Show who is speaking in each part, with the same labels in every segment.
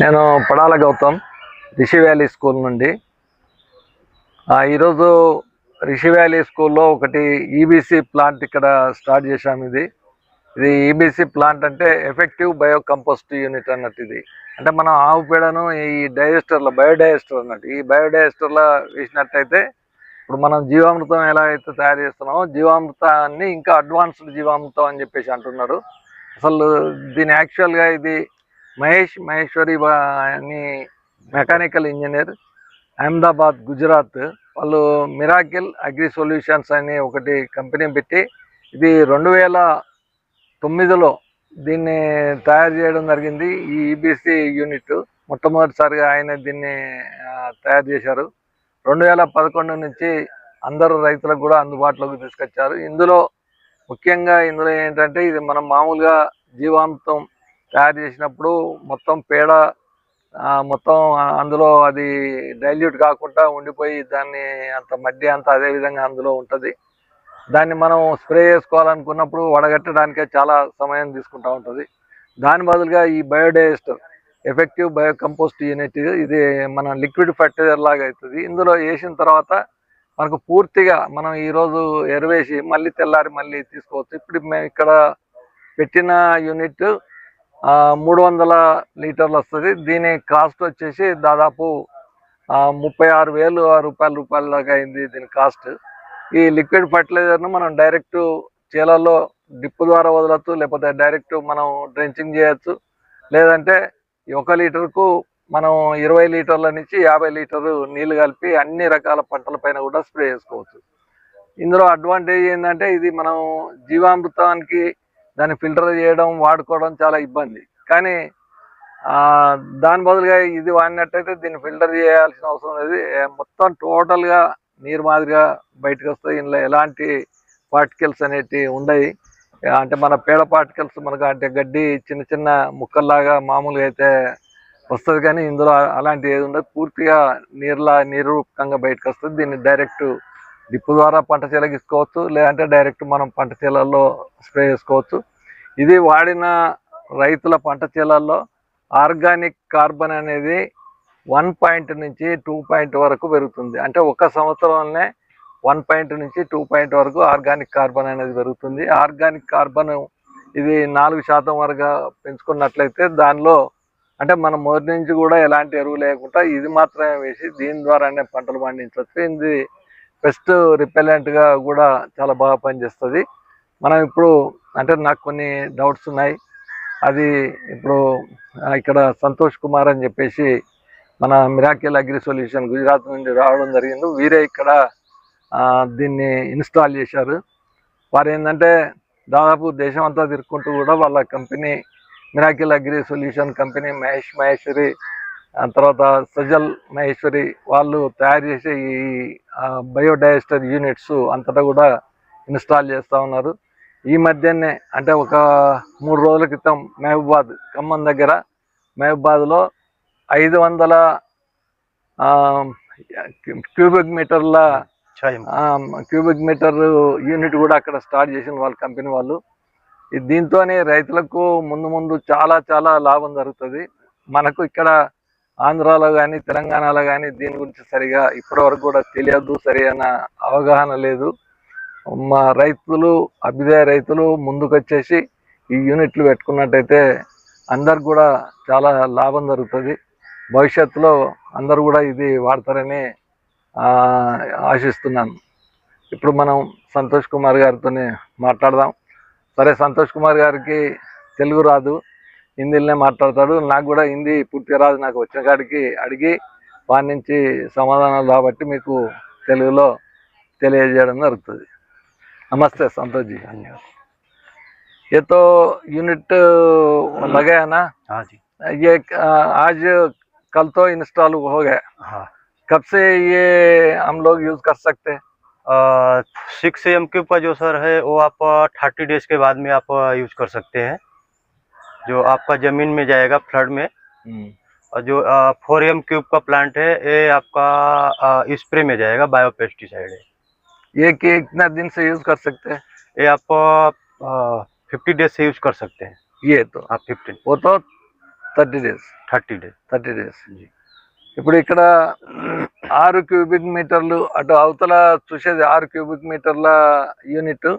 Speaker 1: నేను Padala Gautam Rishi valley school నుండి. ఆ, ఈరోజు రిషి వ్యాలీ స్కూల్లో ఒకటి ఈబీసీ ప్లాంట్ ఇక్కడ స్టార్ట్ చేశాం ఇది. ఇది ఈబీసీ ప్లాంట్ అంటే ఎఫెక్టివ్ బయో కంపోస్ట్ యూనిట్ అన్నట్టు ఇది. అంటే మనం ఆవు పేడను ఈ డైజెస్టర్లో బయోడైజెస్టర్ అన్నట్టు. ఈ బయోడైజెస్టర్లో వేసినట్టయితే ఇప్పుడు మనం జీవామృతం ఎలా అయితే తయారు చేస్తున్నామో జీవామృతాన్ని ఇంకా అడ్వాన్స్డ్ జీవామృతం అని చెప్పేసి అంటున్నారు. అసలు దీని యాక్చువల్గా ఇది మహేష్ మహేశ్వరి అని మెకానికల్ ఇంజనీర్ అహ్మదాబాద్ గుజరాత్. వాళ్ళు మిరాకిల్ అగ్రి సొల్యూషన్స్ అని ఒకటి కంపెనీ పెట్టి ఇది రెండు వేల తొమ్మిదిలో దీన్ని తయారు చేయడం జరిగింది. ఈ ఈబీసీ యూనిట్ మొట్టమొదటిసారిగా ఆయన దీన్ని తయారు చేశారు. రెండు వేల పదకొండు నుంచి అందరు రైతులకు కూడా అందుబాటులోకి తీసుకొచ్చారు. ఇందులో ముఖ్యంగా ఇందులో ఏంటంటే ఇది మనం మామూలుగా జీవాంతం తయారు చేసినప్పుడు మొత్తం పేడ ఆ, మొత్తం అందులో అది డైల్యూట్ కాకుండా ఉండిపోయి దాన్ని అంత మడ్డి అంత అదే విధంగా అందులో ఉంటుంది. దాన్ని మనం స్ప్రే చేసుకోవాలనుకున్నప్పుడు వడగట్టడానికే చాలా సమయం తీసుకుంటూ ఉంటుంది. దాని బదులుగా ఈ biodigester effective bio compost unit ఇది మన లిక్విడ్ ఫర్టిలైజర్ లాగా అవుతుంది ఇందులో వేసిన తర్వాత మనకు పూర్తిగా మనం ఈరోజు ఎరువేసి మళ్ళీ తెల్లారి మళ్ళీ తీసుకోవచ్చు. ఇప్పుడు మేము ఇక్కడ పెట్టిన యూనిట్ మూడు వందల లీటర్లు వస్తుంది. దీని కాస్ట్ వచ్చేసి దాదాపు ఆ, ముప్పై ఆరు వేలు రూపాయల రూపాయల దాకా అయింది దీని కాస్ట్. ఈ లిక్విడ్ ఫర్టిలైజర్ను మనం డైరెక్ట్ చీలల్లో డిప్ ద్వారా వదలొచ్చు లేకపోతే డైరెక్ట్ మనం డ్రెంచింగ్ చేయొచ్చు. లేదంటే ఒక లీటర్కు మనం ఇరవై లీటర్ల నుంచి యాభై లీటర్లు నీళ్ళు కలిపి అన్ని రకాల పంటల పైన కూడా స్ప్రే చేసుకోవచ్చు. ఇందులో అడ్వాంటేజ్ ఏంటంటే ఇది మనం జీవామృతానికి దాన్ని ఫిల్టర్ చేయడం వాడుకోవడం చాలా ఇబ్బంది. కానీ ఆ, దాని బదులుగా ఇది వాడినట్టయితే దీన్ని ఫిల్టర్ చేయాల్సిన అవసరం లేదు. మొత్తం టోటల్గా నీరు మాదిరిగా బయటకు వస్తాయి. ఇందులో ఎలాంటి పార్టికల్స్ అనేటివి ఉండవు అంటే మన పేడ పార్టికల్స్ మనకు అంటే గడ్డి చిన్న చిన్న ముక్కల్లాగా మామూలుగా అయితే వస్తుంది కానీ ఇందులో అలాంటి ఏది ఉండదు. పూర్తిగా నీరులా నీరు రూపకంగా బయటకు వస్తుంది. దీన్ని డైరెక్ట్ డిప్పు ద్వారా పంట చీలకి ఇసుకోవచ్చు లేదంటే డైరెక్ట్ మనం పంట చీలల్లో స్ప్రే చేసుకోవచ్చు. ఇది వాడిన రైతుల పంట చీలల్లో ఆర్గానిక్ కార్బన్ అనేది వన్ పాయింట్ నుంచి టూ పాయింట్ వరకు పెరుగుతుంది. అంటే ఒక సంవత్సరంలోనే వన్ పాయింట్ నుంచి టూ పాయింట్ వరకు ఆర్గానిక్ కార్బన్ అనేది పెరుగుతుంది. ఆర్గానిక్ కార్బన్ ఇది నాలుగు శాతం వరకు పెంచుకున్నట్లయితే దానిలో అంటే మనం మొదటి నుంచి కూడా ఎలాంటి ఎరువు లేకుండా ఇది మాత్రమే వేసి దీని ద్వారానే పంటలు పండించవచ్చు. ఇది పెస్ట్ రిపెలెంట్గా కూడా చాలా బాగా పనిచేస్తుంది. మనం ఇప్పుడు అంటే నాకు కొన్ని డౌట్స్ ఉన్నాయి. అది ఇప్పుడు ఇక్కడ సంతోష్ కుమార్ అని చెప్పేసి మన మిరాకిల్ అగ్రి సొల్యూషన్ గుజరాత్ నుండి రావడం జరిగింది. వీరే ఇక్కడ ఆ, దీన్ని ఇన్స్టాల్ చేశారు. వారు ఏంటంటే దాదాపు దేశం అంతా తిరుక్కుంటూ కూడా వాళ్ళ company miracle agri solution company Mahesh Maheshwari తర్వాత సజల్ మహేశ్వరి వాళ్ళు తయారు చేసే ఈ బయోడైజెస్టర్ యూనిట్స్ అంతటా కూడా ఇన్స్టాల్ చేస్తూ ఉన్నారు. ఈ మధ్యనే అంటే ఒక మూడు రోజుల క్రితం మహబూబాద్ ఖమ్మం దగ్గర మహబూబాద్లో ఐదు వందల క్యూబిక్ మీటర్ల క్యూబిక్ మీటర్ యూనిట్ కూడా అక్కడ స్టార్ట్ చేసిన వాళ్ళ కంపెనీ వాళ్ళు. దీంతోనే రైతులకు ముందు ముందు చాలా చాలా లాభం జరుగుతుంది. మనకు ఇక్కడ ఆంధ్రాలో కానీ తెలంగాణలో కానీ దీని గురించి సరిగా ఇప్పటివరకు కూడా తెలియదు సరైన అవగాహన లేదు. మా రైతులు అభ్యుదయ రైతులు ముందుకొచ్చేసి ఈ యూనిట్లు పెట్టుకున్నట్టయితే అందరికి కూడా చాలా లాభం జరుగుతుంది. భవిష్యత్తులో అందరు కూడా ఇది వాడతారని ఆశిస్తున్నాను. ఇప్పుడు మనం సంతోష్ కుమార్ గారితో మాట్లాడదాం. సరే సంతోష్ కుమార్ గారికి తెలుగు రాదు. హిందీలోనే మాట్లాడతాడు నాకు కూడా హిందీ పూర్తిగా రాదు నాకు వచ్చిన కాడికి అడిగి వారి నుంచి సమాధానాలు కాబట్టి మీకు తెలుగులో తెలియజేయడం జరుగుతుంది నమస్తే సంతోష్ जी
Speaker 2: धन्यवाद
Speaker 1: ये तो यूनिट लगे है ना
Speaker 2: हाँ जी
Speaker 1: ये अ, आज कल तो इंस्टॉल हो गया
Speaker 2: हाँ
Speaker 1: कब से ये हम लोग यूज कर सकते हैं
Speaker 2: सिक्स एम क्यूब का जो सर है वो आप थर्टी डेज के बाद में आप यूज कर सकते हैं जो आपका जमीन में जाएगा फ्लड में और जो फोर एम क्यूब का प्लांट है ये आपका स्प्रे में जाएगा बायो पेस्टिसाइड है
Speaker 1: ये कितना दिन से यूज कर सकते हैं
Speaker 2: ये आप फिफ्टी डेज से यूज कर सकते हैं
Speaker 1: ये तो
Speaker 2: आप फिफ्टीन
Speaker 1: वो तो thirty days
Speaker 2: thirty days
Speaker 1: thirty days
Speaker 2: जी
Speaker 1: ఇప్పుడు ఇక్కడ ఆరు క్యూబిక్ మీటర్లు అటు అవతల చూసేది ఆరు క్యూబిక్ మీటర్ల యూనిట్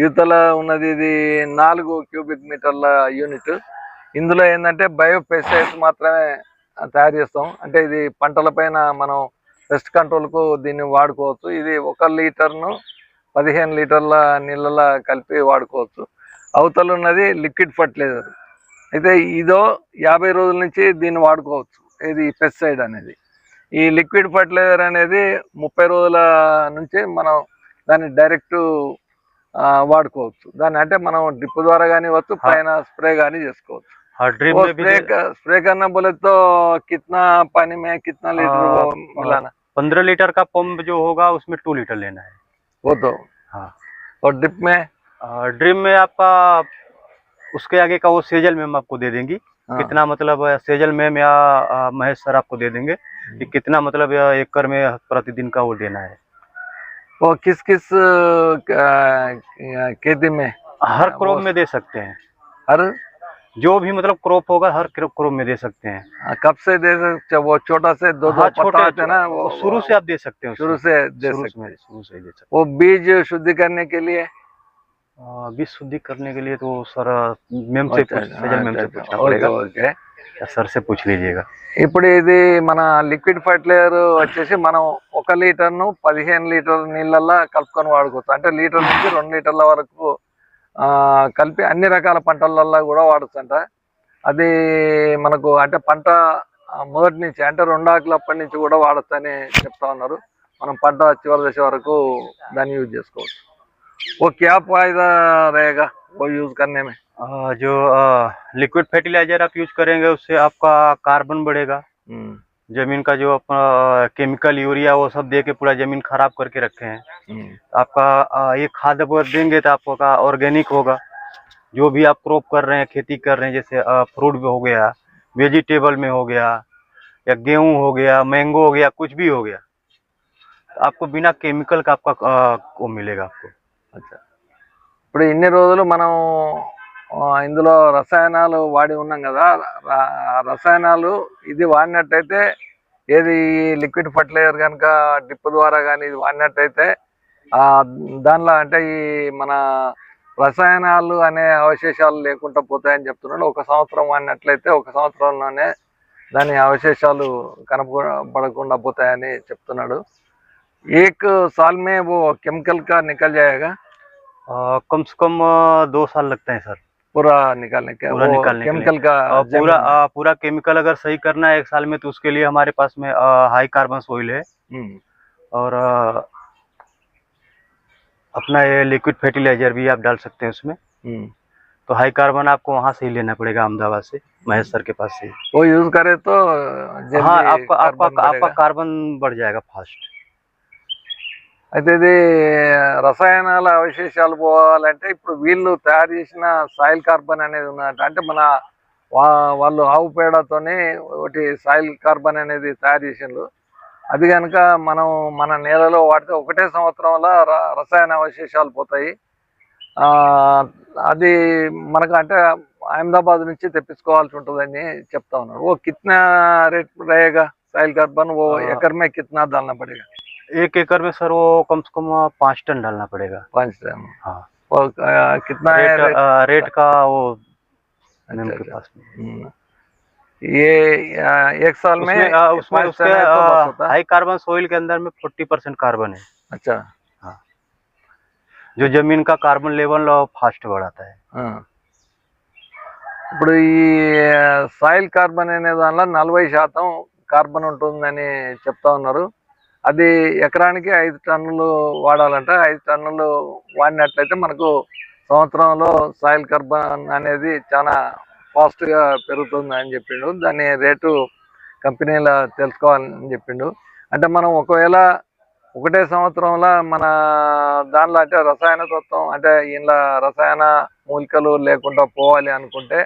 Speaker 1: యువతల ఉన్నది ఇది నాలుగు క్యూబిక్ మీటర్ల యూనిట్. ఇందులో ఏంటంటే బయో పెస్టిసైడ్స్ మాత్రమే తయారు చేస్తాం. అంటే ఇది పంటల పైన మనం పెస్ట్ కంట్రోల్కు దీన్ని వాడుకోవచ్చు. ఇది ఒక లీటర్ను పదిహేను లీటర్ల నీళ్ళ కలిపి వాడుకోవచ్చు. అవతల ఉన్నది లిక్విడ్ ఫర్టిలైజర్. అయితే ఇదో యాభై రోజుల నుంచి దీన్ని వాడుకోవచ్చు. ఇది పెస్టిసైడ్ అనేది. ఈ లిక్విడ్ ఫర్టిలైజర్ అనేది ముప్పై రోజుల నుంచి మనం దాన్ని డైరెక్ట్ వాడుకోవచ్చు దాన్ని అంటే మనం డ్రిప్ ద్వారా కానీ వచ్చు పైన స్ప్రే కానీ చేసుకోవచ్చు
Speaker 2: हाँ ड्रिप
Speaker 1: वो
Speaker 2: में भी
Speaker 1: स्प्रे स्प्रे करना बोले तो कितना पानी में कितना लीटर
Speaker 2: हाँ,
Speaker 1: वो मिलाना
Speaker 2: पंद्रह लीटर का पंप जो होगा उसमें टू लीटर लेना है
Speaker 1: वो तो
Speaker 2: हाँ
Speaker 1: और ड्रिप में
Speaker 2: ड्रिप में आपका उसके आगे का वो सेजल मैम आपको दे देंगी
Speaker 1: हाँ,
Speaker 2: कितना मतलब अ, सेजल मैम या अ, महेश सर आपको दे देंगे कि कितना मतलब अ, एकड़ में प्रतिदिन का वो देना है
Speaker 1: वो किस किस खेती में?
Speaker 2: हर क्रॉप में दे सकते हैं।
Speaker 1: हर?
Speaker 2: जो भी मतलब क्रॉप होगा हर क्रॉप में दे सकते हैं।
Speaker 1: हाँ, कब से दे सकते वो छोटा से दो दो
Speaker 2: हाँ,
Speaker 1: पत्ता होते हैं ना वो
Speaker 2: वो शुरू से आप दे सकते हैं
Speaker 1: शुरू से दे सकते हैं।
Speaker 2: शुरू से दे सकते
Speaker 1: वो बीज शुद्धि करने के लिए?
Speaker 2: बीज शुद्धि करने के लिए तो सर मैम से
Speaker 1: अच्छा,
Speaker 2: पूछ- मैम से
Speaker 1: अच्छा,
Speaker 2: पूछना
Speaker 1: ओके
Speaker 2: पड़ेगा సార్ సే పూచి
Speaker 1: ఇప్పుడు ఇది మన లిక్విడ్ ఫర్టిలైజర్ వచ్చేసి మనం ఒక లీటర్ను పదిహేను లీటర్ నీళ్ళల్లో కలుపుకొని వాడుకోవచ్చు. అంటే లీటర్ నుంచి రెండు లీటర్ల వరకు కలిపి అన్ని రకాల పంటలల్లో కూడా వాడచ్చంట. అది మనకు అంటే పంట మొదటి నుంచి అంటే రెండు ఆకులు అప్పటి నుంచి కూడా వాడచ్చని చెప్తా ఉన్నారు. మనం పంట చివరి దశ వరకు దాన్ని యూజ్ చేసుకోవచ్చు. ఓ క్యాప్ వాయిదా రేగా ఓ యూజ్
Speaker 2: కన్నేమే. जो लिक्विड फर्टिलाइजर आप यूज करेंगे उससे आपका कार्बन बढ़ेगा
Speaker 1: हम्म,
Speaker 2: जमीन का जो अपना केमिकल यूरिया वो सब दे के पूरा जमीन खराब करके रखे हैं
Speaker 1: हम्म,
Speaker 2: आपका अ, ये खाद अगर देंगे तो आपका ऑर्गेनिक होगा जो भी आप क्रॉप कर रहे हैं खेती कर रहे हैं जैसे फ्रूट हो गया वेजिटेबल में हो गया या गेहूं हो गया मैंगो हो गया कुछ भी हो गया तो आपको बिना केमिकल का आपका अ, वो मिलेगा आपको
Speaker 1: అచ్చా ఇప్పుడు ఇన్ని రోజులు మనం ఆ, ఇందులో రసాయనాలు వాడి ఉన్నాం కదా ర- ఆ రసాయనాలు ఇది వాడినట్టయితే ఏది లిక్విడ్ ఫర్టిలైజర్ కనుక డ్రిప్ ద్వారా కానీ ఇది వాడినట్టయితే ఆ దానిలో అంటే ఈ మన రసాయనాలు అనే అవశేషాలు లేకుండా పోతాయని చెప్తున్నాడు ఒక సంవత్సరం వాడినట్లయితే ఒక సంవత్సరంలోనే దాని అవశేషాలు కనపడకుండా పోతాయని చెప్తున్నాడు ఏక్ సాల్ మే वो केमिकल का निकल जाएगा
Speaker 2: अ, कम से कम अ, दो साल लगते हैं सर
Speaker 1: पूरा निकालने का
Speaker 2: पूरा निकालने
Speaker 1: केमिकल का
Speaker 2: पूरा अ, पूरा केमिकल अगर सही करना है एक साल में तो उसके लिए हमारे पास में आ, हाई कार्बन सोइल है।
Speaker 1: हम्म,
Speaker 2: और अ, अपना ये लिक्विड फर्टिलाइज़र भी आप डाल सकते हैं उसमें।
Speaker 1: हम्म।
Speaker 2: तो हाई कार्बन आपको वहाँ से ही लेना पड़ेगा अहमदाबाद से महेश सर के पास से।
Speaker 1: वो यूज़ करे तो
Speaker 2: हाँ आपका आपका आपका कार्बन बढ़ जाएगा फास्ट
Speaker 1: అయితే ఇది రసాయనాల అవశేషాలు పోవాలంటే ఇప్పుడు వీళ్ళు తయారు చేసిన సాయిల్ కార్బన్ అనేది ఉన్నట్టు అంటే మన వాళ్ళు ఆవు పేడతోనే ఒకటి సాయిల్ కార్బన్ అనేది తయారు చేసిండ్రు. అది కనుక మనం మన నేలలో వాడితే ఒకటే సంవత్సరంలో రసాయన అవశేషాలు పోతాయి. అది మనకు అంటే అహ్మదాబాద్ నుంచి తెప్పించుకోవాల్సి ఉంటుందని చెప్తా ఉన్నాడు. ఓ కిత్నా రేట్ రయేగా సాయిల్
Speaker 2: కార్బన్
Speaker 1: ఓ ఎకరమే కిత్నా దాన్న పడిగా.
Speaker 2: एक एकड़ में सर वो कम से कम पाँच टन डालना पड़ेगा
Speaker 1: पाँच टन
Speaker 2: हाँ
Speaker 1: वो अ, कितना है
Speaker 2: रेट
Speaker 1: रेट?
Speaker 2: अ, रेट का वो मैम
Speaker 1: अच्छा,
Speaker 2: के
Speaker 1: अच्छा।
Speaker 2: पास में
Speaker 1: हम्म। ये अ, एक साल में
Speaker 2: उसमें अ, उसमें
Speaker 1: पाँच
Speaker 2: उसके
Speaker 1: टन है तो बस होता है?
Speaker 2: हाई कार्बन सोइल के अंदर में फोर्टी परसेंट कार्बन है
Speaker 1: अच्छा
Speaker 2: जो जमीन का कार्बन लेवल फास्ट बढ़ाता है
Speaker 1: ఆ. ఇప్పుడు ఈ సాయిల్ కార్బన్ అనే దానిలో నలభై శాతం కార్బన్ ఉంటుందని చెప్తా ఉన్నారు అది ఎకరానికి ఐదు టన్నులు వాడాలంట. ఐదు టన్నులు వాడినట్లయితే మనకు సంవత్సరంలో సాయిల్ కార్బన్ అనేది చాలా ఫాస్ట్గా పెరుగుతుంది అని చెప్పిండు. దాని రేటు కంపెనీల తెలుసుకోవాలని చెప్పిండు. అంటే మనం ఒకవేళ ఒకటే సంవత్సరంలో మన దానిలో అంటే రసాయన తత్వం అంటే ఇంట్లో రసాయన మూలికలు లేకుండా పోవాలి అనుకుంటే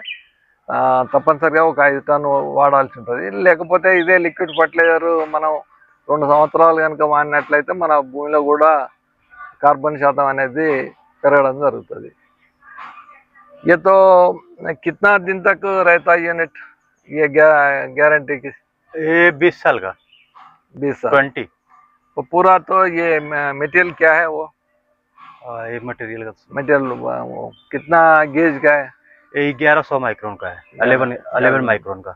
Speaker 1: ఆ, తప్పనిసరిగా ఒక ఐదు టన్ను వాడాల్సి ఉంటుంది. లేకపోతే ఇదే లిక్విడ్ ఫర్టిలైజర్ మనం రెండు సంవత్సరాలు కనుక వాడినట్లయితే మన భూమిలో కూడా కార్బన్ శాతం అనేది పెరగడం జరుగుతుంది ये तो कितना दिन तक रहता है यूनिट ये गारंटी की
Speaker 2: ये बीस साल का
Speaker 1: बीस साल
Speaker 2: ट्वेंटी
Speaker 1: वो पूरा तो ये मटेरियल क्या है वो
Speaker 2: ये मटेरियल का
Speaker 1: मटेरियल वो कितना गेज का है
Speaker 2: ये ग्यारह सौ माइक्रोन का है अलेवन अलेवन माइक्रोन का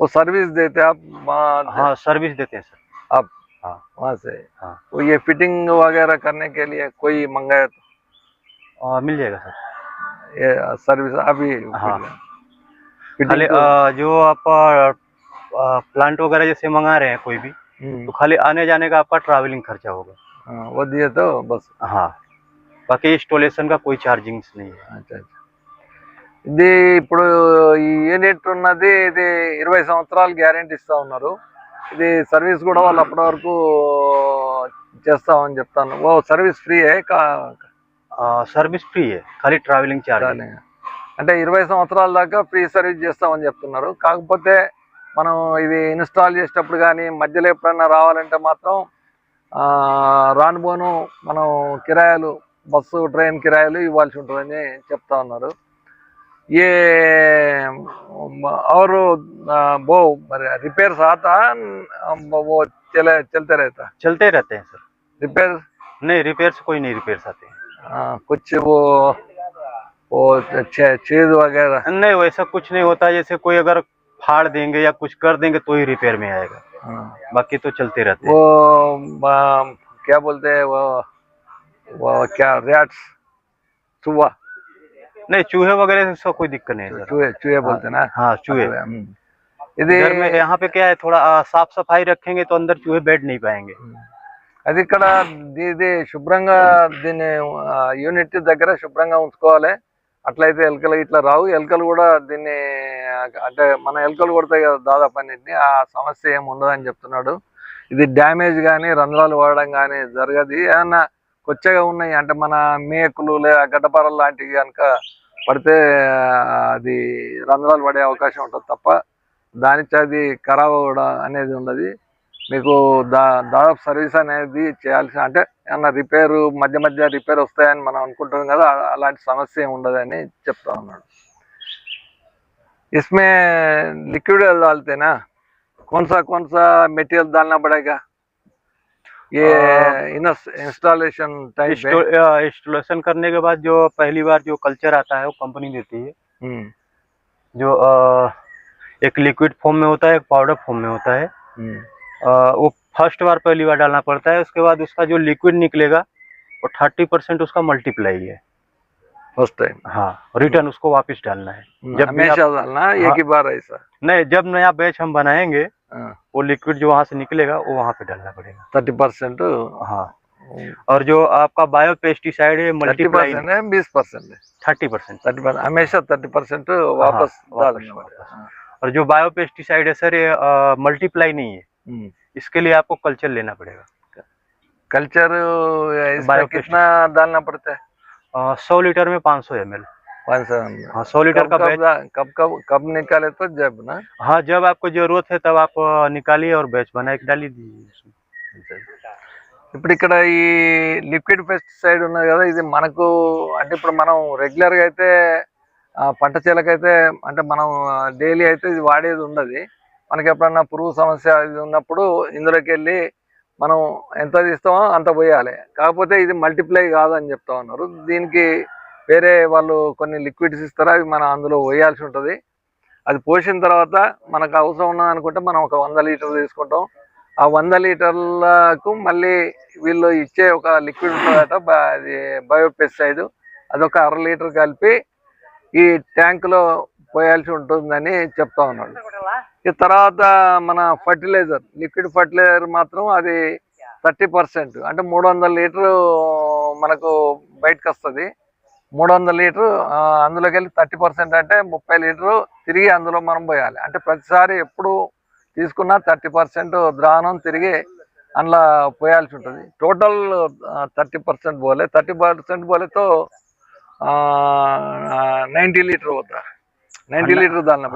Speaker 1: वो सर्विस देते आप वहाँ
Speaker 2: हाँ सर्विस देते हैं सर
Speaker 1: आप
Speaker 2: हाँ
Speaker 1: वहाँ से
Speaker 2: हाँ
Speaker 1: वो ये फिटिंग वगैरह करने के लिए कोई मंगाया तो
Speaker 2: आ, मिल जाएगा सर
Speaker 1: ये सर्विस अभी
Speaker 2: हाँ।
Speaker 1: फिटिंग
Speaker 2: खाली
Speaker 1: तो-
Speaker 2: आ, जो आप प्लांट वगैरह जैसे मंगा रहे हैं कोई भी
Speaker 1: हम्म,
Speaker 2: तो खाली आने जाने का आपका ट्रैवलिंग खर्चा होगा
Speaker 1: हाँ, वो दिए तो बस
Speaker 2: हाँ बाकी इंस्टॉलेशन का कोई चार्जिंग्स नहीं है
Speaker 1: అచ్చా అచ్చా ఇది ఇప్పుడు ఈ యూనిట్ ఉన్నది ఇది ఇరవై సంవత్సరాలు గ్యారెంటీ ఇస్తా ఉన్నారు ఇది సర్వీస్ కూడా వాళ్ళు అప్పటి వరకు చేస్తామని చెప్తాను. ఓ సర్వీస్
Speaker 2: ఫ్రీయే? సర్వీస్ ఫ్రీయే. ఖాళీ ట్రావెలింగ్ చేయాలి
Speaker 1: అంటే ఇరవై సంవత్సరాల దాకా ఫ్రీ సర్వీస్ చేస్తామని చెప్తున్నారు. కాకపోతే మనం ఇది ఇన్స్టాల్ చేసేటప్పుడు కానీ మధ్యలో ఎప్పుడైనా రావాలంటే మాత్రం రానుబోను మనం కిరాయాలు బస్సు ట్రైన్ కిరాయాలు ఇవ్వాల్సి ఉంటుందని చెప్తా ఉన్నారు. ఏ और वो रिपेयर्स आता वो चले चलते रहता
Speaker 2: चलते रहते हैं सर।
Speaker 1: रिपेयर
Speaker 2: नहीं रिपेयर से कोई नहीं रिपेयर आते हैं।
Speaker 1: कुछ वो वो छे- छेद वगैरह।
Speaker 2: नहीं वैसा कुछ नहीं होता। जैसे कोई अगर फाड़ देंगे या कुछ कर देंगे तो ही रिपेयर में आएगा।
Speaker 1: हाँ।
Speaker 2: बाकी तो चलते रहते हैं।
Speaker 1: वो आ, क्या बोलते हैं वो वो क्या रैट्स चूहा
Speaker 2: नहीं चूहे वगैरह से उसका कोई दिक्कत नहीं है सर
Speaker 1: चूहे चूहे बोलते हैं ना
Speaker 2: हाँ चूहे
Speaker 1: हम्म। ఇది
Speaker 2: घर में यहाँ पे क्या है थोड़ा आ, साफ सफाई रखेंगे तो अंदर चूहे बैठ नहीं पाएंगे
Speaker 1: అది ఇక్కడ ఇది శుభ్రంగా దీన్ని యూనిట్ దగ్గర శుభ్రంగా ఉంచుకోవాలి అట్లయితే ఎలకలు ఇట్లా రావు ఎలకలు కూడా దీన్ని అంటే మన ఎలకలు కొడతాయి కదా దాదాపు అన్నింటినీ ఆ సమస్య ఏమి ఉండదని చెప్తున్నాడు ఇది డ్యామేజ్ కానీ రంధ్రాలు పడడం కానీ జరగదు ఏమన్నా కొచ్చగా ఉన్నాయి అంటే మన మేకులు లేదా గడ్డపారలు లాంటివి కనుక పడితే ఆ, అది రంధ్రాలు పడే అవకాశం ఉంటుంది తప్ప దానికి అది ఖరాబ్ అవ్వడం అనేది ఉండదు మీకు దా దాదాపు సర్వీస్ అనేది చేయాల్సిన అంటే ఏమన్నా రిపేర్ మధ్య మధ్య రిపేర్ వస్తాయని మనం అనుకుంటాం కదా అ- అలాంటి సమస్య ఏమి ఉండదని చెప్తా ఉన్నాడు इसमें लिक्विड डालते ना कौन सा कौन सा मटेरियल डालना पड़ेगा ये इंस्टॉलेशन टाइप
Speaker 2: इंस्टॉलेशन करने के बाद जो पहली बार जो कल्चर आता है वो कंपनी देती है।
Speaker 1: हम्म,
Speaker 2: जो आ, एक लिक्विड फॉर्म में होता है एक पाउडर फॉर्म में होता है।
Speaker 1: हम्म,
Speaker 2: आ, वो फ़र्स्ट बार पहली बार डालना पड़ता है। उसके बाद उसका जो लिक्विड निकलेगा वो थर्टी परसेंट उसका मल्टीप्लाई है।
Speaker 1: फ़र्स्ट टाइम
Speaker 2: हाँ रिटर्न उसको वापस डालना है। जब
Speaker 1: हमेशा डालना एक
Speaker 2: हाँ।
Speaker 1: ही बार ऐसा।
Speaker 2: नहीं जब नया बैच हम बनाएँगे
Speaker 1: हाँ,
Speaker 2: वो लिक्विड जो वहाँ से निकलेगा वो वहाँ पे डालना पड़ेगा।
Speaker 1: Thirty percent?
Speaker 2: हाँ। और जो आपका बायो पेस्टिसाइड है मल्टीप्लाई
Speaker 1: परसेंट है बीस परसेंट है।
Speaker 2: Thirty percent.
Speaker 1: थर्टी परसेंट हमेशा थर्टी परसेंट वापस
Speaker 2: हाँ,
Speaker 1: डालना पड़ेगा। हाँ,
Speaker 2: और जो बायो पेस्टिसाइड है सर ये मल्टीप्लाई नहीं है।
Speaker 1: हम्म।
Speaker 2: इसके लिए आपको कल्चर लेना पड़ेगा।
Speaker 1: कल्चर इसमें कितना डालना पड़ता है?
Speaker 2: सौ लीटर में पाँच सौ एम एल। हाँ सौ लीटर
Speaker 1: कब
Speaker 2: का
Speaker 1: कब
Speaker 2: बैच
Speaker 1: दा- कब कब कब निकाले तो जब ना
Speaker 2: हाँ जब आपको जरूरत है तब आप अ, निकालिए और बैच बना के डाली दीजिए उसमें।
Speaker 1: ఇప్పుడు ఇక్కడ ఈ లిక్విడ్ పెస్టిసైడ్ ఉన్నది కదా ఇది మనకు అంటే ఇప్పుడు మనం రెగ్యులర్ గా అయితే ఆ, పంట చేలకైతే అంటే మనం డైలీ అయితే ఇది వాడేది ఉండదు మనకి ఎప్పుడన్నా పురుగు సమస్య ఇది ఉన్నప్పుడు ఇందులోకి వెళ్ళి మనం ఎంత తీస్తామో అంత పోయాలి కాకపోతే ఇది మల్టిప్లై కాదని చెప్తా ఉన్నారు దీనికి వేరే వాళ్ళు కొన్ని లిక్విడ్స్ ఇస్తారు అవి మనం అందులో పోయాల్సి ఉంటుంది. అది పోసిన తర్వాత మనకు అవసరం ఉన్నది అనుకుంటే మనం ఒక వంద లీటర్ తీసుకుంటాం. ఆ వంద లీటర్లకు మళ్ళీ వీళ్ళు ఇచ్చే ఒక లిక్విడ్ ఉంటుందట అది బయోపెస్టిసైడ్ అదొక అర లీటర్ కలిపి ఈ ట్యాంకులో పోయాల్సి ఉంటుందని చెప్తా ఉన్నాడు. ఈ తర్వాత మన ఫర్టిలైజర్ లిక్విడ్ ఫర్టిలైజర్ మాత్రం అది థర్టీ పర్సెంట్ అంటే మూడు వందల లీటర్ మనకు బయటకు వస్తుంది. మూడు వందల లీటరు అందులోకి వెళ్ళి థర్టీ పర్సెంట్ అంటే ముప్పై లీటరు తిరిగి అందులో మనం పోయాలి. అంటే ప్రతిసారి ఎప్పుడు తీసుకున్న థర్టీ పర్సెంట్ ద్రావణం తిరిగి అందులో పోయాల్సి ఉంటుంది. టోటల్ థర్టీ పర్సెంట్ పోలే. థర్టీ పర్సెంట్ పోలేతో నైంటీ లీటర్ పోతా. నైంటీ లీటర్ దాని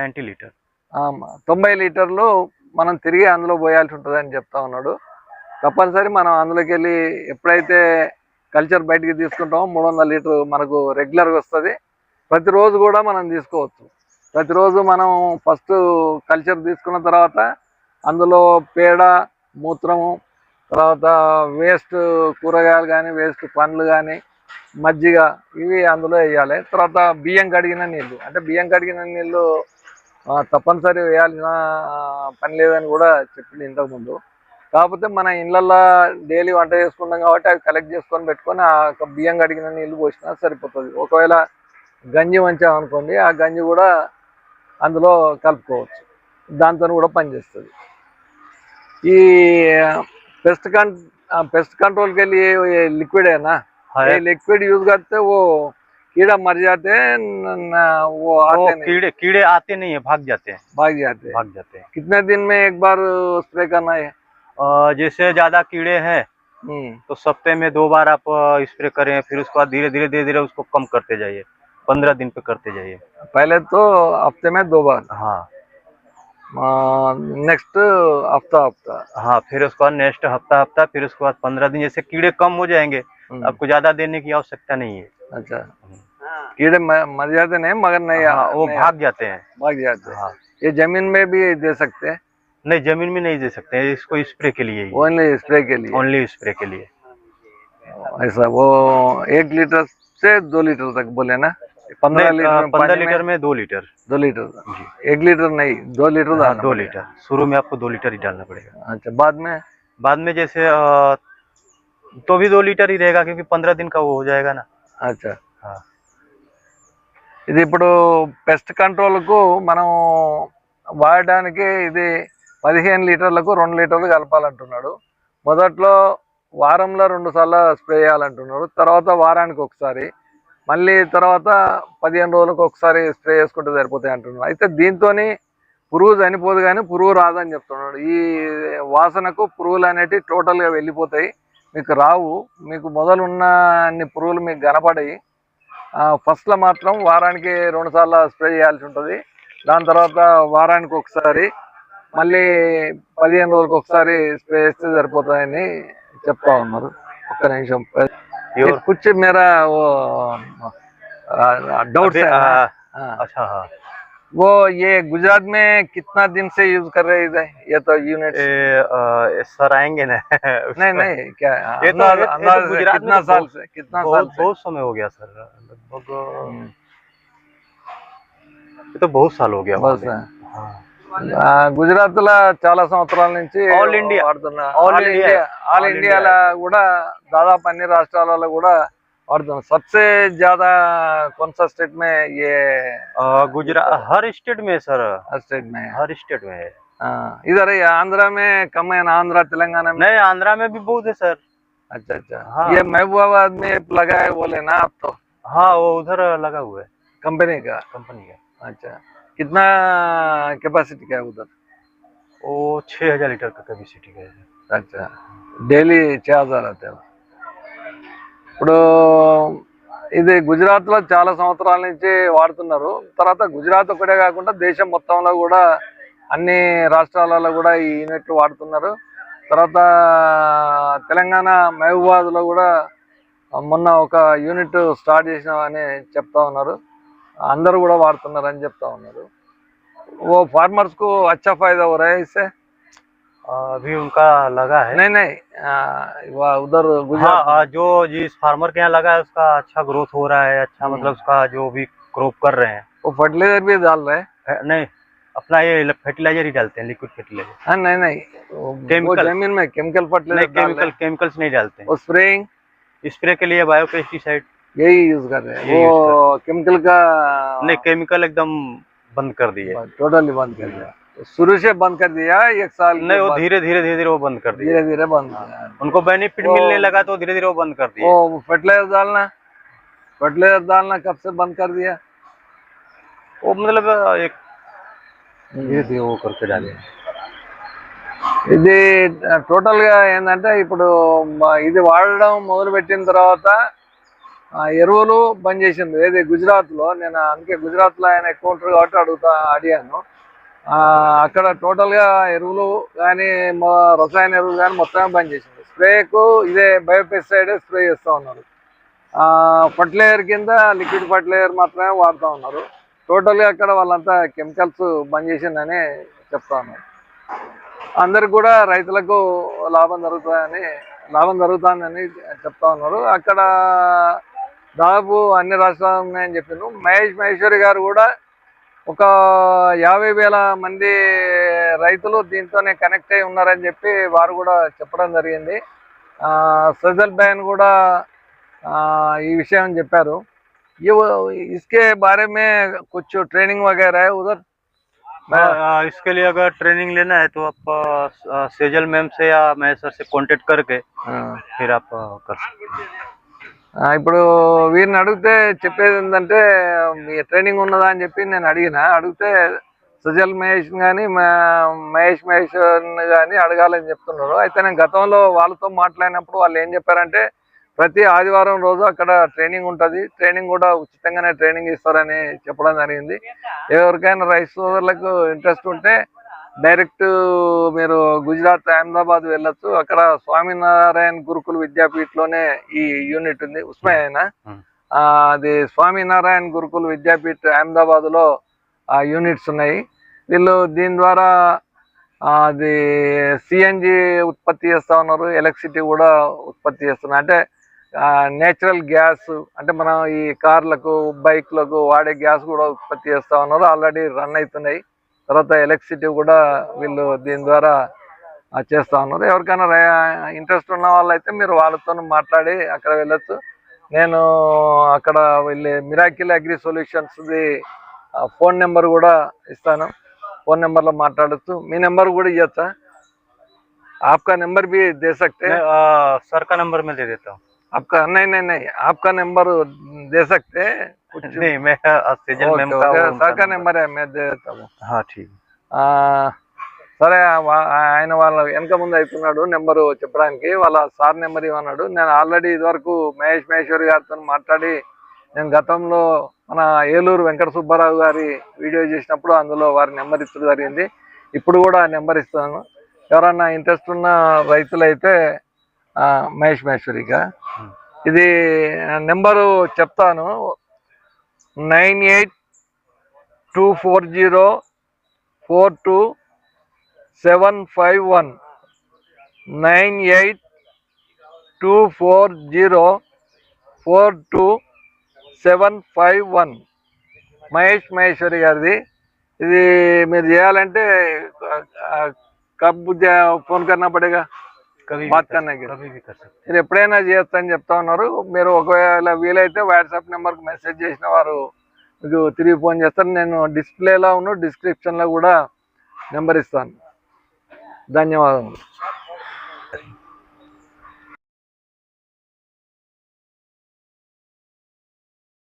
Speaker 2: నైన్టీ లీటర్.
Speaker 1: తొంభై లీటర్లు మనం తిరిగి అందులో పోయాల్సి ఉంటుంది అని చెప్తా ఉన్నాడు. తప్పనిసరి మనం అందులోకి వెళ్ళి ఎప్పుడైతే కల్చర్ బయటికి తీసుకుంటాము మూడు వందల లీటర్ మనకు రెగ్యులర్గా వస్తుంది. ప్రతిరోజు కూడా మనం తీసుకోవచ్చు. ప్రతిరోజు మనం ఫస్ట్ కల్చర్ తీసుకున్న తర్వాత అందులో పేడ మూత్రము తర్వాత వేస్ట్ కూరగాయలు కానీ వేస్ట్ పండ్లు కానీ మజ్జిగ ఇవి అందులో వేయాలి. తర్వాత బియ్యం కడిగిన నీళ్ళు. అంటే బియ్యం కడిగిన నీళ్ళు తప్పనిసరి వేయాల్సిన పని లేదని కూడా చెప్పింది ఇంతకుముందు. కాకపోతే మన ఇళ్ళల్లో డైలీ వంట చేసుకుంటాం కాబట్టి అవి కలెక్ట్ చేసుకొని పెట్టుకొని ఆ యొక్క బియ్యం కడిగిన నీళ్ళు పోసినా సరిపోతుంది ఒకవేళ గంజి వంచామనుకోండి ఆ గంజి కూడా అందులో కలుపుకోవచ్చు దాంతో కూడా పనిచేస్తుంది ఈ पेस्ट कं पेस्ट कंट्रोल के लिए ये लिक्विड है ना
Speaker 2: हाँ,
Speaker 1: ये लिक्विड यूज करते वो कीड़ा मर जाते हैं न- न- वो
Speaker 2: वो
Speaker 1: आते नहीं
Speaker 2: कीड़े कीड़े आते नहीं है भाग जाते हैं
Speaker 1: भाग जाते हैं
Speaker 2: भाग जाते हैं
Speaker 1: कितने दिन में एक बार स्प्रे करना है
Speaker 2: अ, जैसे ज़्यादा कीड़े हैं
Speaker 1: हम्म,
Speaker 2: तो सप्ते में दो बार आप स्प्रे करें फिर उसके बाद धीरे धीरे धीरे धीरे उसको कम करते जाइए। पंद्रह दिन पे करते जाइए।
Speaker 1: पहले तो हफ़्ते में दो बार।
Speaker 2: हाँ।
Speaker 1: नेक्स्ट हफ़्ता हफ़्ता।
Speaker 2: हाँ फिर उसके बाद नेक्स्ट हफ़्ता हफ़्ता फिर उसके बाद पंद्रह दिन जैसे कीड़े कम हो जाएँगे
Speaker 1: हम्म,
Speaker 2: आपको ज़्यादा देने की आवश्यकता नहीं है।
Speaker 1: अच्छा। कीड़े मर जाते नहीं मगर नहीं
Speaker 2: हाँ, वो भाग जाते हैं।
Speaker 1: भाग जाते हैं।
Speaker 2: हाँ।
Speaker 1: ये ज़मीन में भी दे सकते हैं।
Speaker 2: नहीं जमीन में नहीं दे सकते हैं इसको स्प्रे के लिए ही
Speaker 1: ओनली स्प्रे के लिए
Speaker 2: ओनली स्प्रे के लिए
Speaker 1: ऐसा वो एक लीटर से दो लीटर तक बोले ना पंद्रह
Speaker 2: नहीं,
Speaker 1: लीटर
Speaker 2: अ,
Speaker 1: में
Speaker 2: पंद्रह
Speaker 1: पानी में
Speaker 2: लीटर में दो लीटर
Speaker 1: दो लीटर एक लीटर नहीं दो लीटर
Speaker 2: हाँ,
Speaker 1: डालना
Speaker 2: दो
Speaker 1: पड़ेगा।
Speaker 2: लीटर शुरू में आपको दो लीटर ही डालना पड़ेगा
Speaker 1: अच्छा बाद में
Speaker 2: बाद में जैसे अ, तो भी दो लीटर ही रहेगा क्योंकि पंद्रह दिन का वो हो जाएगा ना
Speaker 1: అచ్చా
Speaker 2: हाँ
Speaker 1: ఇది ఇప్పుడు పెస్ట్ కంట్రోల్కు మనం వాడడానికి ఇది పదిహేను లీటర్లకు రెండు లీటర్లు కలపాలంటున్నాడు. మొదట్లో వారంలో రెండు సార్లు స్ప్రే చేయాలంటున్నాడు. తర్వాత వారానికి ఒకసారి మళ్ళీ తర్వాత పదిహేను రోజులకు ఒకసారి స్ప్రే చేసుకుంటే సరిపోతాయి అంటున్నాడు. అయితే దీంతో పురుగు చనిపోదు కానీ పురుగు రాదని చెప్తున్నాడు. ఈ వాసనకు పురుగులు అనేటివి టోటల్గా వెళ్ళిపోతాయి. మీకు రావు. మీకు మొదలున్న అన్ని పురుగులు మీకు కనపడాయి ఫస్ట్లో మాత్రం వారానికి రెండుసార్లు స్ప్రే చేయాల్సి ఉంటుంది. దాని తర్వాత వారానికి ఒకసారి మళ్ళీ పదిహేను రోజులకు ఒకసారి స్ప్రే చేస్తే సరిపోతాయని చెప్తా ఉన్నారు ఒక్క నిమిషం
Speaker 2: ये
Speaker 1: ये कुछ मेरा वो डाउट
Speaker 2: अभी,
Speaker 1: है
Speaker 2: आ,
Speaker 1: हाँ।
Speaker 2: अच्छा हाँ
Speaker 1: वो ये गुजरात में कितना दिन से यूज कर रहे हैं ये तो यूनिट
Speaker 2: ये, अ, ये सर आएंगे ना उस
Speaker 1: नहीं
Speaker 2: पर।
Speaker 1: नहीं क्या
Speaker 2: ये तो-
Speaker 1: अंदाज
Speaker 2: ये तो
Speaker 1: अंदाज से
Speaker 2: गुजरात में
Speaker 1: कितना
Speaker 2: तो
Speaker 1: साल
Speaker 2: बहुत-
Speaker 1: से कितना साल
Speaker 2: बहुत
Speaker 1: से
Speaker 2: बहुत समय हो गया सर लगभग
Speaker 1: हम्म,
Speaker 2: ये तो बहुत साल हो गया
Speaker 1: बस
Speaker 2: वहाँ पे। हाँ।
Speaker 1: గుజరాత్ లో చాలా సంవత్సరాల నుంచి
Speaker 2: All India.
Speaker 1: వాడుతున్నా
Speaker 2: All
Speaker 1: all
Speaker 2: India.
Speaker 1: India all
Speaker 2: All
Speaker 1: ఇండియాలో కూడా దాదాపు అన్ని రాష్ట్రాలలో కూడా వాడుతున్నారు सबसे ज्यादा कौन सा स्टेट में ये
Speaker 2: अ, गुजरात हर स्टेट में सर
Speaker 1: स्टेट में है
Speaker 2: हर स्टेट में है
Speaker 1: हाँ, इधर ही आंध्रा में कम है ना आंध्रा तेलंगाना में
Speaker 2: नहीं आंध्रा में भी बहुत है सर
Speaker 1: अच्छा अच्छा
Speaker 2: हाँ।
Speaker 1: ये महबूबाबाद में लगा है बोले ना आप तो
Speaker 2: हाँ वो उधर लगा हुआ है
Speaker 1: कंपनी का
Speaker 2: कंपनी का
Speaker 1: अच्छा कितना कैपेसिटी का है उधर
Speaker 2: वो छः हजार लीटर का कैपेसिटी का है
Speaker 1: अच्छा డైలీ చేయాలి ఇప్పుడు ఇది గుజరాత్ లో చాలా సంవత్సరాల నుంచి వాడుతున్నారు తర్వాత గుజరాత్ ఒకటే కాకుండా దేశం మొత్తంలో కూడా అన్ని రాష్ట్రాలలో కూడా ఈ యూనిట్ వాడుతున్నారు తర్వాత తెలంగాణ మహబూబాద్ లో కూడా మొన్న ఒక యూనిట్ స్టార్ట్ చేసినామని చెప్తా ఉన్నారు అందరూ కూడా వాడుతున్నారు అని చెప్తా ఉన్నారు वो फार्मर्स को अच्छा फायदा हो रहा है इससे
Speaker 2: अ, अभी उनका लगा है
Speaker 1: नहीं नहीं आ, वहाँ उधर
Speaker 2: हाँ
Speaker 1: गुजरात
Speaker 2: अ, जो जिस फार्मर के यहाँ लगा है उसका अच्छा ग्रोथ हो रहा है अच्छा
Speaker 1: हम्म।
Speaker 2: मतलब उसका जो भी क्रॉप कर रहे हैं
Speaker 1: वो फर्टिलाइजर भी डाल रहे हैं
Speaker 2: है- नहीं अपना ये फर्टिलाइजर ही डालते हैं लिक्विड फर्टिलाइजर
Speaker 1: हाँ नहीं नहीं वो- वो
Speaker 2: Chemical.
Speaker 1: जमीन में केमिकल
Speaker 2: नहीं
Speaker 1: फर्टिलाइजर डाल रहे
Speaker 2: केमिकल
Speaker 1: हैं
Speaker 2: केमिकल्स नहीं डालते
Speaker 1: वो स्प्रेइंग
Speaker 2: हैं स्प्रे के लिए बायो पेस्टिसाइड
Speaker 1: यही यूज कर रहे हैं
Speaker 2: यही
Speaker 1: वो केमिकल का
Speaker 2: नहीं केमिकल एकदम बंद कर दिए
Speaker 1: टोटली बंद कर दिया शुरू से बंद कर दिया एक साल के
Speaker 2: नहीं वो
Speaker 1: बाद
Speaker 2: धीरे धीरे धीरे धीरे वो बंद कर दिए
Speaker 1: धीरे धीरे बंद किया।
Speaker 2: उनको बेनिफिट
Speaker 1: वो-
Speaker 2: मिलने लगा तो धीरे धीरे वो बंद कर दिए
Speaker 1: वो फर्टिलाइजर डालना फर्टिलाइजर डालना कब से बंद कर दिया
Speaker 2: वो मतलब एक धीरे धीरे वो करके डाले
Speaker 1: ఇది టోటల్ గా ఏంటంటే ఇప్పుడు మ- ఇది వాడడం మొదలు పెట్టిన తర్వాత ఆ, ఎరువులు బంద్ చేసింది ఏది గుజరాత్లో? నేను అందుకే గుజరాత్లో ఆయన ఎక్కువ ఉంటారు కాబట్టి అడుగుతా అడిగాను. అక్కడ టోటల్గా ఎరువులు కానీ రసాయన ఎరువులు కానీ మొత్తం బంద్ చేసింది స్ప్రేకు ఇదే బయోపెస్టిసైడ్ స్ప్రే చేస్తూ ఉన్నారు. ఫర్టిలైజర్ కింద లిక్విడ్ ఫర్టిలైజర్ మాత్రమే వాడుతూ ఉన్నారు. టోటల్గా అక్కడ వాళ్ళంతా కెమికల్స్ బంద్ చేసిందని చెప్తా ఉన్నారు. అందరికి కూడా రైతులకు లాభం జరుగుతుందని లాభం జరుగుతుందని చెప్తా ఉన్నారు. అక్కడ దాదాపు అన్ని రాష్ట్రాలు ఉన్నాయని చెప్పిండ్రు మహేష్ మహేశ్వరి గారు కూడా ఒక యాభై వేల మంది రైతులు దీంతోనే కనెక్ట్ అయి ఉన్నారని చెప్పి వారు కూడా చెప్పడం జరిగింది ఆ, సజల్ బయాన్ కూడా ఆ, ఈ విషయం చెప్పారు ये वो इसके बारे में कुछ ट्रेनिंग वगैरह है उधर
Speaker 2: हाँ, आ, इसके लिए अगर ट्रेनिंग लेना है तो आप आ, आ, सेजल मैम से या महेश सर से कांटेक्ट करके फिर आप आ, कर सकते हैं
Speaker 1: ఆ, ఇప్పుడు వీరిని అడిగితే చెప్పేది ఏంటంటే మీ ట్రైనింగ్ ఉన్నదా అని చెప్పి నేను అడిగిన. అడిగితే సుజల్ మహేష్ కానీ మహేష్ మహేష్ కానీ అడగాలని చెప్తున్నారు. అయితే నేను గతంలో వాళ్ళతో మాట్లాడినప్పుడు వాళ్ళు ఏం చెప్పారంటే ప్రతి ఆదివారం రోజు అక్కడ ట్రైనింగ్ ఉంటుంది. ట్రైనింగ్ కూడా ఉచితంగానే ట్రైనింగ్ ఇస్తారని చెప్పడం జరిగింది. ఎవరికైనా రైస్ సోదరులకు ఇంట్రెస్ట్ ఉంటే డైరెక్ట్ మీరు గుజరాత్ అహ్మదాబాద్ వెళ్ళొచ్చు. అక్కడ స్వామినారాయణ గురుకుల విద్యాపీఠలోనే ఈ యూనిట్ ఉంది. ఉస్మాయినా అది స్వామినారాయణ గురుకుల విద్యాపీఠ్ అహ్మదాబాద్లో ఆ యూనిట్స్ ఉన్నాయి. వీళ్ళు దీని ద్వారా అది సిఎన్జి ఉత్పత్తి చేస్తా ఉన్నారు. ఎలక్ట్రిసిటీ కూడా ఉత్పత్తి చేస్తున్నారు. అంటే నేచురల్ గ్యాస్ అంటే మనం ఈ కార్లకు బైక్లకు వాడే గ్యాస్ కూడా ఉత్పత్తి చేస్తా ఉన్నారు. ఆల్రెడీ రన్ అవుతున్నాయి. తర్వాత ఎలక్ట్రిసిటీ కూడా వీళ్ళు దీని ద్వారా ఆ, చేస్తా ఉన్నారు ఎవరికైనా ఇంట్రెస్ట్ ఉన్న వాళ్ళైతే మీరు వాళ్ళతో మాట్లాడి అక్కడ వెళ్ళొచ్చు నేను అక్కడ వెళ్ళి మిరాకిల్ అగ్రి సొల్యూషన్స్ది ఫోన్ నెంబర్ కూడా ఇస్తాను ఫోన్ నెంబర్లో మాట్లాడచ్చు మీ నెంబర్ కూడా ఇవ్వచ్చా आपका नंबर भी दे सकते हैं
Speaker 2: मैं, आ, सर का नंबर मैं दे देता हूँ
Speaker 1: आपका नहीं नहीं नहीं आपका नंबर दे सकते हैं कुछ
Speaker 2: नहीं मैं आ, सेजल मैम
Speaker 1: ओके,
Speaker 2: का
Speaker 1: ओके,
Speaker 2: वो उनका
Speaker 1: सर का
Speaker 2: नंबर-
Speaker 1: నెంబర్ मैं दे देता हूँ
Speaker 2: हाँ ठीक
Speaker 1: ఆ, సరే వా- ఆయన వాళ్ళ వెనక ముందు అవుతున్నాడు నెంబరు చెప్పడానికి వాళ్ళ సార్ నెంబర్ ఇవ్వన్నాడు నేను ఆల్రెడీ ఇదివరకు మహేష్ మహేశ్వరి గారితో మాట్లాడి నేను గతంలో మన ఏలూరు వెంకట సుబ్బారావు గారి వీడియో చేసినప్పుడు అందులో వారి నెంబర్ ఇచ్చడం జరిగింది ఇప్పుడు కూడా ఆ నెంబర్ ఇస్తాను ఎవరన్నా ఇంట్రెస్ట్ ఉన్న రైతులైతే ఆ, మహేష్ మహేశ్వరిగా ఇది నెంబరు చెప్తాను Nine eight two four zero four two seven five one. Nine eight two four zero four two seven five one. Mahesh Maheshwari గారిది. ఇది మీరు చేయాలంటే కబ్బు కబ్ ఫోన్ కన్నా పడేగా.
Speaker 2: బాత్
Speaker 1: మీరు ఎప్పుడైనా చేయొచ్చు అని చెప్తా ఉన్నారు. మీరు ఒకవేళ వీలైతే వాట్సాప్ నెంబర్కి మెసేజ్ చేసిన వారు మీకు తిరిగి ఫోన్ చేస్తారు. నేను డిస్ప్లేలో ఉన్న డిస్క్రిప్షన్లో కూడా నెంబర్ ఇస్తాను. ధన్యవాదములు.